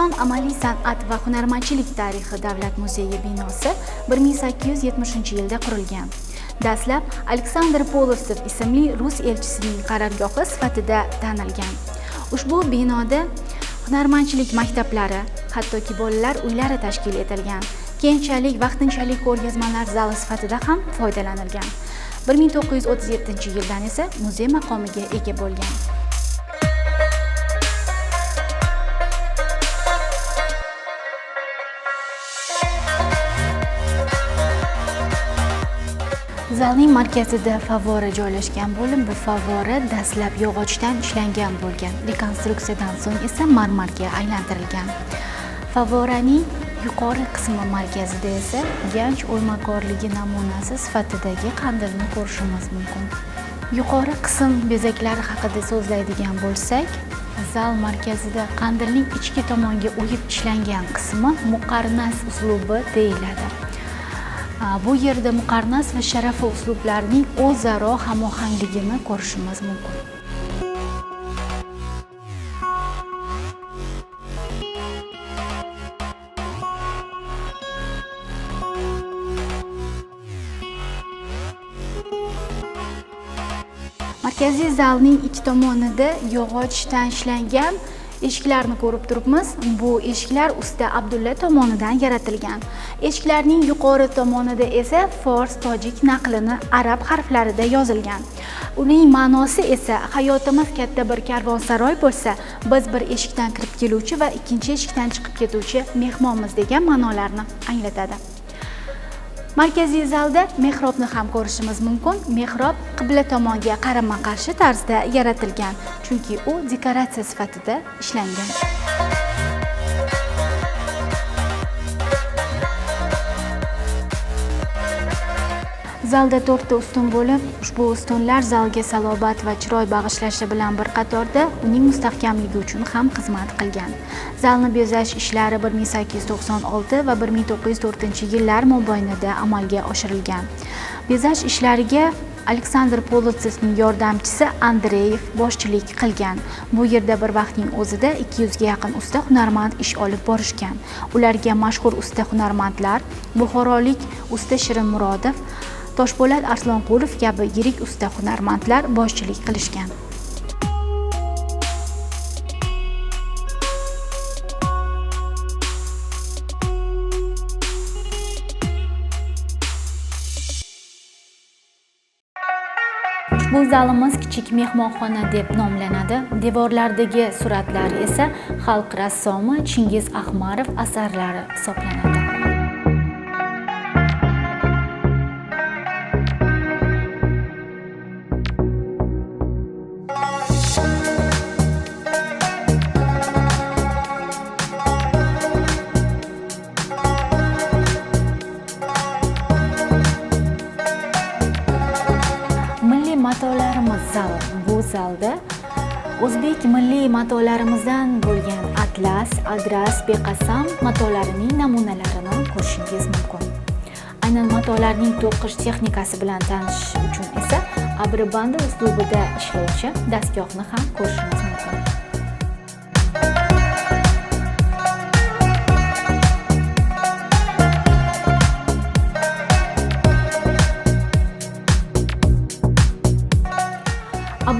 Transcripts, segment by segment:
o'zbekiston amaliy san'at va hunarmandchilik tarixi davlat muzeyi binosi 1870 yilda qurilgan. Dastlab aleksandr polosov ismli rus elchisining qarorgohi sifatida tanilgan. Ushbu binoda hunarmandchilik maktablari hattoki bolalar uylari tashkil etilgan keyinchalik vaqtinchalik ko'rgazmalar zali sifatida ham foydalanilgan. 1937 yildan esa muzey maqomiga ega bo'lgan. Vokzalning markazida favvora joylashgan bo'lib bu favvora dastlab yog'ochdan ishlangan bo'lgan. Rekonstruksiyadan so'ng esa marmarga aylantirilgan. Favvoraning yuqori qismi markazida esa ganch o'ymakorligi namunasi sifatidagi qandilni ko'rishimiz mumkin. Yuqori qism bezaklari haqida so'zlaydigan bo'lsak zal markazida qandilning ichki tomonga o'yib ishlangan qismi muqarnas uslubi deyiladi. Bu yerda muqarnas va sharafa uslublarining o'zaro hamohangligini ko'rishimiz mumkin. Markaziy zalning ikki tomonida yog'ochdan ishlangan eshiklarni ko'rib turibmiz. Bu eshiklar usta abdulla tomonidan yaratilgan. Eshiklarning yuqori tomonida esa fors tojik naqlini arab harflarida yozilgan. Uning ma'nosi esa hayotimiz katta bir karvonsaroy bo'lsa biz bir eshikdan kirib keluvchi va ikkinchi eshikdan chiqib ketuvchi mehmonmiz degan ma'nolarni anglatadi. Markaziy zalda mehrobni ham ko'rishimiz mumkin. Mehrob qibla tomonga qarama qarshi tarzda yaratilgan chunki u dekoratsiya sifatida ishlangan. Zalda to'rtta ustun bo'lib ushbu ustunlar zalga salobat va chiroy bag'ishlashi bilan bir qatorda uning mustahkamligi uchun ham xizmat qilgan. Zalni bezash ishlari 1896 va 1904 yillar mobaynida amalga oshirilgan. Bezash ishlariga aleksandr polotsevning yordamchisi andreyev boshchilik qilgan. Bu yerda bir vaqtning o'zida 200 ga yaqin usta hunarmand ish olib borishgan. Ularga mashhur usta hunarmandlar buxorolik usta shirin murodov toshpo'lat arslonqulov kabi yirik usta hunarmandlar boshchilik qilishgan. Zalimiz kichik mehmonxona deb nomlanadi. Devorlardagi suratlar esa xalq rassomi chingiz ahmarov asarlari hisoblanadi. Matolarimiz zal bu zalda o'zbek milliy matolarimizdan bo'lgan atlas adras beqasam matolarining namunalarini ko'rishingiz mumkin. Aynan matolarning to'qish texnikasi bilan tanishish uchun esa abribanda uslubida ishlovchi dastgohni ham ko'rishingiz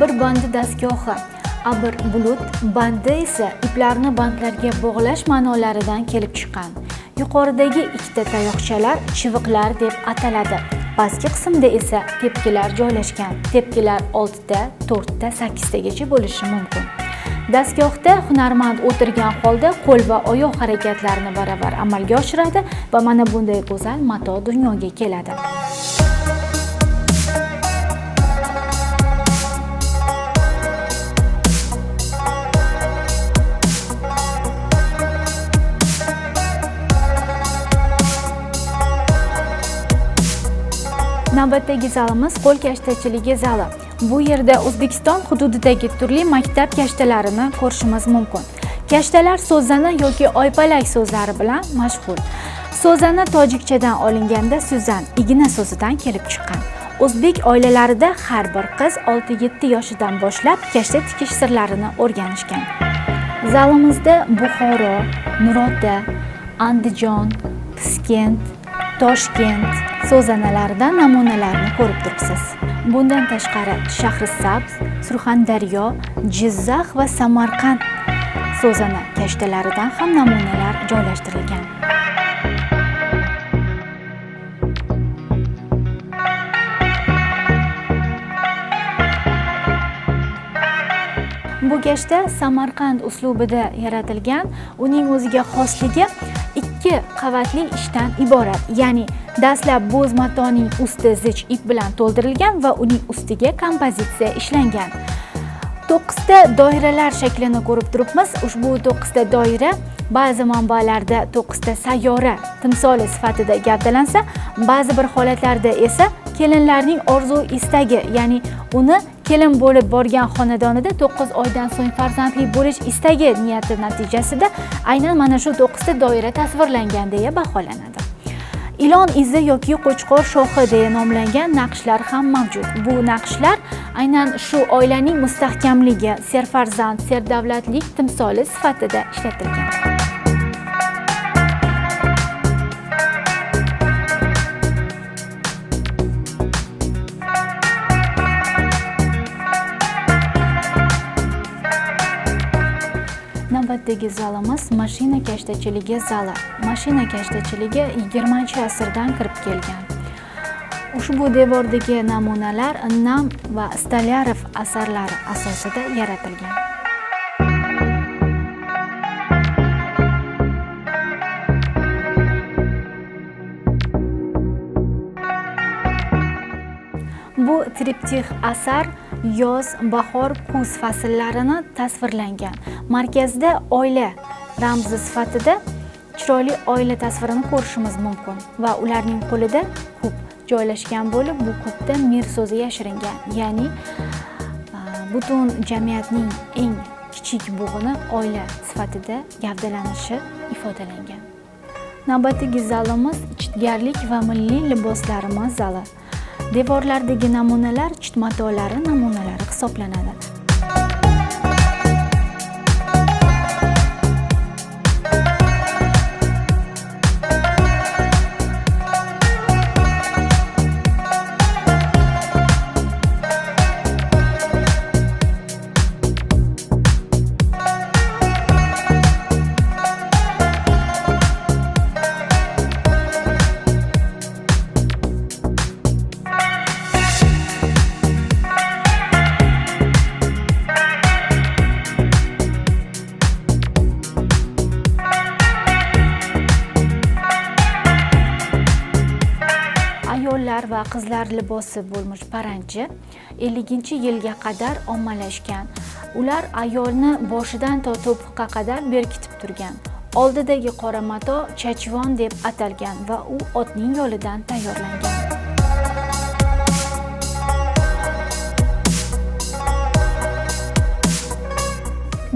mumkin abr bandi dastgohi abr bulut bandi esa iplarni bandlarga bog'lash ma'nolaridan kelib chiqqan. Yuqoridagi ikkita tayoqchalar chiviqlar deb ataladi. Pastki qismda esa tepkilar joylashgan. Tepkilar oltita to'rtta sakkiztagacha bo'lishi mumkin. Dastgohda hunarmand o'tirgan holda qo'l va oyoq harakatlarini baravar amalga oshiradi va mana bunday go'zal mato dunyoga keladi. Navbatdagi zalimiz qo'l kashtachiligi zali. Bu yerda o'zbekiston hududidagi turli maktab kashtalarini ko'rishimiz mumkin. Kashtalar so'zana yoki oypalak so'zlari bilan mashhur. So'zana tojikchadan olinganda suzan igna so'zidan kelib chiqqan. O'zbek oilalarida har bir qiz 6-7 yoshidan boshlab kashta tikish sirlarini o'rganishgan. Zalimizda buxoro nurota andijon piskent toshkent so'zanalardan namunalarni ko'rib turibsiz. Bundan tashqari shahrisabz surxondaryo jizzax va samarqand so'zana kashtalaridan ham namunalar joylashtirilgan. Bu gashta samarqand uslubida yaratilgan uning o'ziga xosligi ikki qavatli ishdan iborat ya'ni dastlab bo'z matoning usti zich ip bilan to'ldirilgan va uning ustiga kompozitsiya ishlangan. To'qqizta doiralar shaklini ko'rib turibmiz. Ushbu to'qqizta doira ba'zi manbalarda to'qqizta sayyora timsoli sifatida gavdalansa ba'zi bir holatlarda esa kelinlarning orzu istagi ya'ni uni kelin bo'lib borgan xonadonida to'qqiz oydan so'ng farzandli bo'lish istagi niyati natijasida aynan mana shu to'qqizta doira tasvirlangan deya baholanadi. Ilon izi yoki qo'chqor shoxi deya nomlangan naqshlar ham mavjud. Bu naqshlar aynan shu oilaning mustahkamligi serfarzand serdavlatlik timsoli sifatida ishlatilgan. Navbatdagi zalimiz mashina kashtachiligi zali mashina kashtachiligi 20 asrdan kirib kelgan. Ushbu devordagi namunalar nam va stolyarov asarlari asosida yaratilgan. Bu triptix asar yoz bahor kuz fasllarini tasvirlangan. Markazda oila ramzi sifatida chiroyli oila tasvirini ko'rishimiz mumkin va ularning qo'lida kub joylashgan bo'lib bu kubda mir so'zi yashiringan. Ya'ni butun jamiyatning eng kichik bug'ini oila sifatida gavdalanishi ifodalangan. Navbatdagi zalimiz chitgarlik va milliy liboslarimiz zali. Devorlardagi namunalar chit matolari namunalari hisoblanadi. Erkaklar va qizlar libosi bo'lmish paranji 50 yilga qadar ommalashgan. Ular ayolni boshidan to to'piqqa qadar berkitib turgan. Oldidagi qora mato chachvon deb atalgan va u otning yolidan tayyorlangan.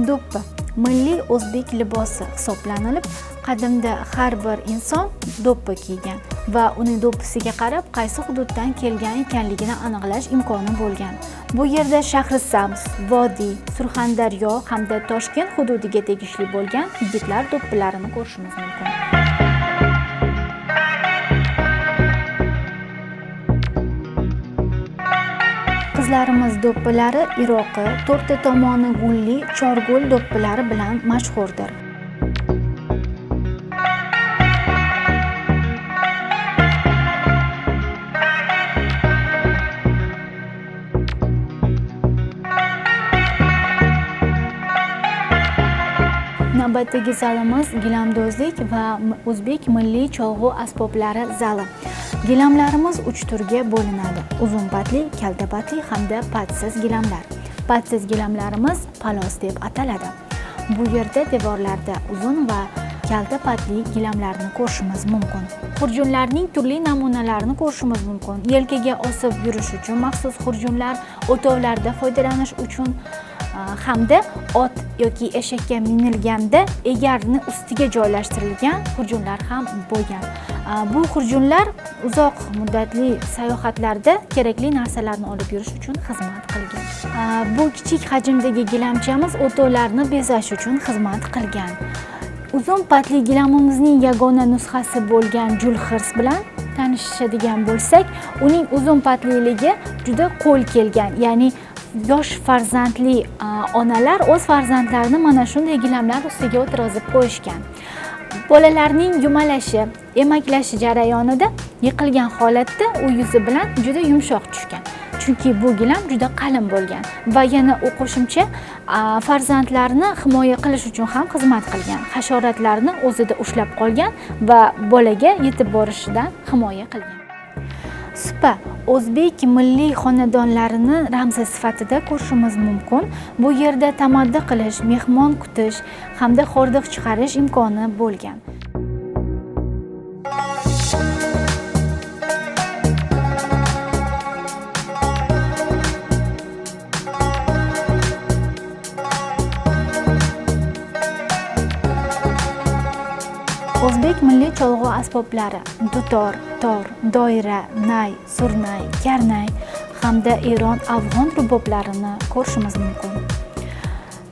Do'ppi milliy o'zbek libosi hisoblanilib qadimda har bir inson do'ppi kiygan. Va uning do'ppisiga qarab qaysi hududdan kelgan ekanligini aniqlash imkoni bo'lgan. Bu yerda shahrisabz vodiy surxondaryo hamda toshkent hududiga tegishli bo'lgan yigitlar do'ppilarini ko'rishimiz mumkin. Qizlarimiz do'ppilari iroqi to'rtta tomoni gulli chorgul do'ppilari bilan mashhurdir. Navbatdagi zalimiz gilamdozlik va o'zbek milliy cholg'u asboblari zali. Gilamlarimiz uch turga bo'linadi. Uzun patli kalta patli hamda patsiz gilamlar. Patsiz gilamlarimiz palos deb ataladi. Bu yerda devorlarda uzun va kalta patli gilamlarni ko'rishimiz mumkin. Xurjunlarning turli namunalarini ko'rishimiz mumkin. Yelkaga osib yurish uchun maxsus xurjunlar o'tovlarda foydalanish uchun hamda ot yoki eshakka minilganda egarni ustiga joylashtirilgan xurjunlar ham bo'lgan. Bu xurjunlar uzoq muddatli sayohatlarda kerakli narsalarni olib yurish uchun xizmat qilgan. Bu kichik hajmdagi gilamchamiz o'tovlarni bezash uchun xizmat qilgan. Uzun patli gilamimizning yagona nusxasi bo'lgan julxirs bilan tanishadigan bo'lsak uning uzun patliligi juda qo'l kelgan ya'ni yosh farzandli onalar o'z farzandlarini mana shunday gilamlar ustiga o'tirg'izib qo'yishgan. Bolalarning yumalashi emaklashi jarayonida yiqilgan holatda u yuzi bilan juda yumshoq tushgan. Chunki bu gilam juda qalin bo'lgan va yana u qo'shimcha farzandlarni himoya qilish uchun ham xizmat qilgan hasharotlarni o'zida ushlab qolgan va bolaga yetib borishidan himoya qilgan. Supa o'zbek milliy xonadonlarini ramzi sifatida ko'rishimiz mumkin. Bu yerda tamaddi qilish mehmon kutish hamda hordiq chiqarish imkoni bo'lgan. Milliy cholg'u asboblari dutor tor doira nay surnay karnay hamda eron afg'on ruboblarini ko'rishimiz mumkin.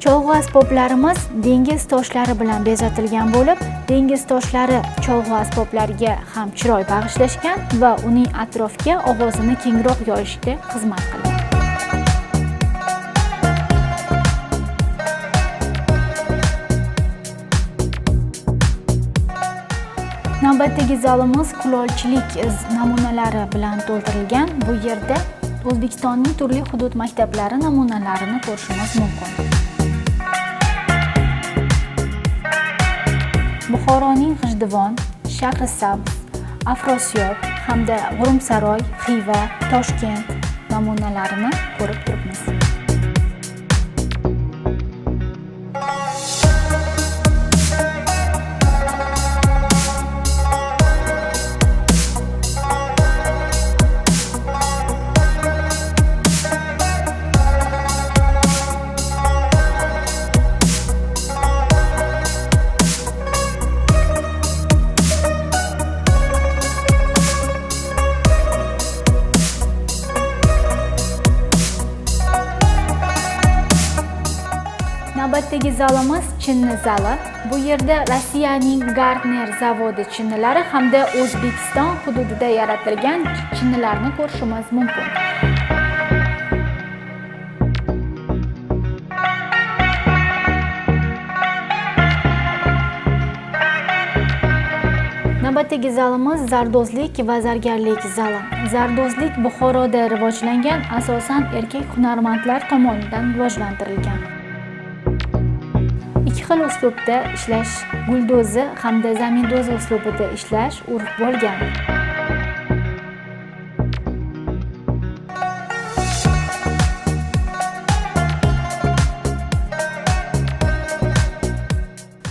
Cholg'u asboblarimiz dengiz toshlari bilan bezatilgan bo'lib dengiz toshlari cholg'u asboblariga ham chiroy bag'ishlashgan va uning atrofga ovozini kengroq yoyishga xizmat qilgan. Navbatdagi zalimiz kulolchilik namunalari bilan to'ldirilgan bu yerda o'zbekistonning turli hudud maktablari namunalarini ko'rishimiz mumkin. Buxoroning g'ijduvon shahrisabz afrosiyob hamda g'urumsaroy xiva toshkent namunalarini ko'rib turibmiz. Navbatdagi zalimiz chinni zali. Bu yerda rossiyaning gardner zavodi chinnilari hamda o'zbekiston hududida yaratilgan chinnilarni ko'rishimiz mumkin. Navbatdagi zalimiz zardozlik va zargarlik zali. Zardozlik buxoroda rivojlangan asosan erkak hunarmandlar tomonidan rivojlantirilgan. Xil uslubda ishlash guldozi hamda zamindozi uslubida ishlash urf bo'lgan.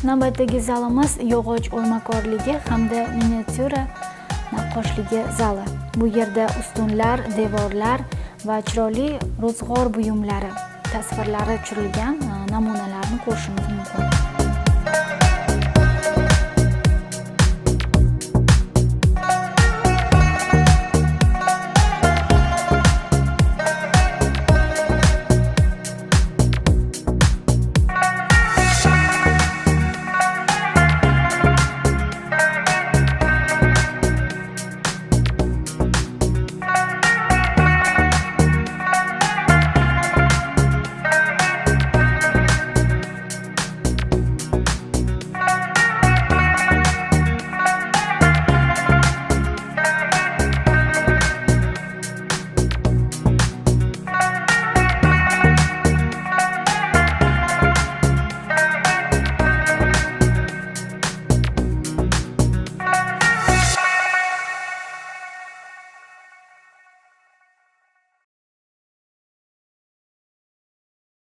Navbatdagi zalimiz yog'och o'ymakorligi hamda miniatyura naqqoshligi zali. Bu yerda ustunlar devorlar va chiroyli ro'zg'or buyumlari tasvirlari tushirilgan e, namunalarni ko'rishimiz mumkin